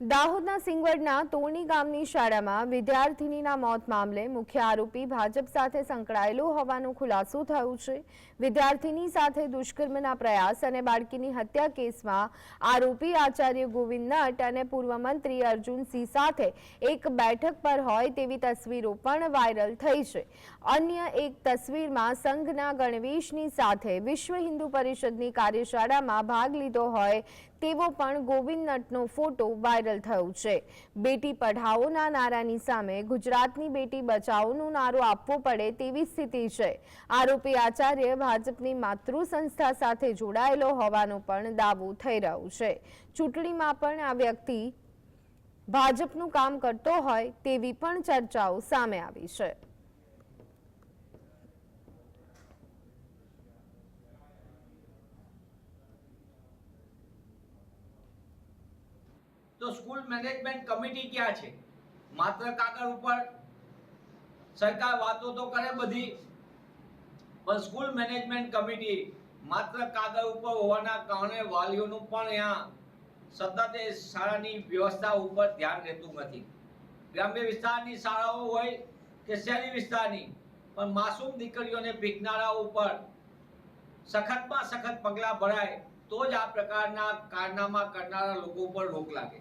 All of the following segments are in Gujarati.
દાહોદના સિંગવડના તોણી ગામની શાળામાં વિદ્યાર્થિનીના મોત મામલે મુખ્ય આરોપી ભાજપ સાથે સંકળાયેલો હોવાનો ખુલાસો થયો છે. વિદ્યાર્થીની સાથે દુષ્કર્મના પ્રયાસ અને બાળકીની હત્યા કેસમાં આરોપી આચાર્ય ગોવિંદ નટ અને પૂર્વ મંત્રી અર્જુનસિંહ સાથે એક બેઠક પર હોય તેવી તસવીરો પણ વાયરલ થઈ છે. અન્ય એક તસવીરમાં સંઘના ગણવેશની સાથે વિશ્વ હિન્દુ પરિષદની કાર્યશાળામાં ભાગ લીધો હોય તેવો પણ ગોવિંદ નટનો ફોટો વાયરલ થયો છે. બેટી પઢાઓના નારાની સામે ગુજરાતની બેટી બચાવોનો નારો આપવો પડે તેવી સ્થિતિ છે. આરોપી આચાર્ય ભાજપની માતૃ સંસ્થા સાથે જોડાયેલો હોવાનો પણ દાવો થઈ રહ્યો છે. ચૂંટણીમાં પણ આ વ્યક્તિ ભાજપનું કામ કરતો હોય તેવી પણ ચર્ચાઓ સામે આવી છે. તો સ્કૂલ મેનેજમેન્ટ કમિટી ક્યાં છે? માત્ર કાગળ ઉપર સરકાર વાતો તો કરે બધી, પણ સ્કૂલ મેનેજમેન્ટ કમિટી માત્ર કાગળ ઉપર હોવાના કારણે વાલીઓનું પણ અહીંયા સતત એ શાળાની વ્યવસ્થા ઉપર ધ્યાન રહેતું નથી. ગ્રામ્ય વિસ્તારની શાળાઓ હોય કે શહેરી વિસ્તારની, પણ માસૂમ દીકરીઓને ભીખનારાઓ ઉપર સખતમાં સખત પગલાં ભરાય તો જ આ પ્રકારના કારનામા કરનારા લોકો પર રોક લાગે.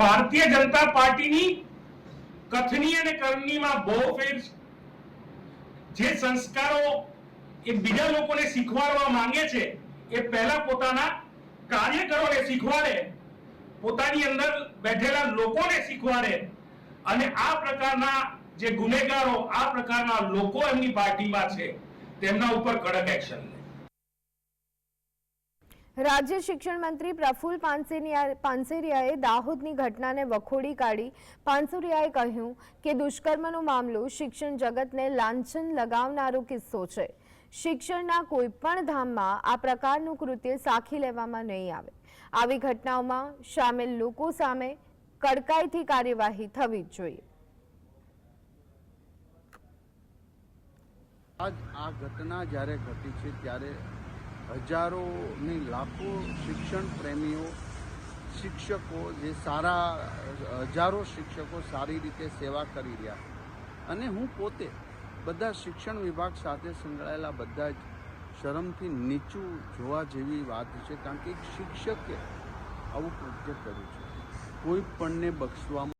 ભારતીય જનતા પાર્ટીની કથની અને કરણીમાં બહુ ફેર જે સંસ્કારો એ બીજા લોકોને શીખવાડવા માંગે છે, એ પહેલા પોતાના કાર્યકરોને શીખવાડે, પોતાની અંદર બેઠેલા લોકોને શીખવાડે અને આ પ્રકારના જે ગુનેગારો, આ પ્રકારના લોકો એમની પાર્ટીમાં છે, તેમના ઉપર કડક એક્શન લે. રાજ્ય શિક્ષણ મંત્રી પ્રફુલ પાનસેરિયા- પાનસેરિયાએ દાહોદની ઘટનાને વખોડી કાઢી. પાનસુરિયાએ કહ્યું કે દુષ્કર્મનો મામલો શિક્ષણ જગતને લાંછન લગાવનારો કિસ્સો છે. શિક્ષણના કોઈપણ ધામમાં આ પ્રકારનું કૃત્ય સાખી લેવામાં નહીં આવે. આવી ઘટનાઓમાં સામેલ લોકો સામે કડકાઈથી કાર્યવાહી થવી જ જોઈએ. આ ઘટના જ્યારે ઘટી છે ત્યારે હજારો ને લાખો શિક્ષણ પ્રેમીઓ, શિક્ષકો જે સારા, હજારો શિક્ષકો સારી રીતે સેવા કરી રહ્યા અને હું પોતે બધા શિક્ષણ વિભાગ સાથે સંકળાયેલા બધા જ શરમથી નીચું જોવા જેવી વાત છે, કારણ કે એક શિક્ષકે આવું કૃત્ય કર્યું છે. કોઈ પણને બક્ષવામાં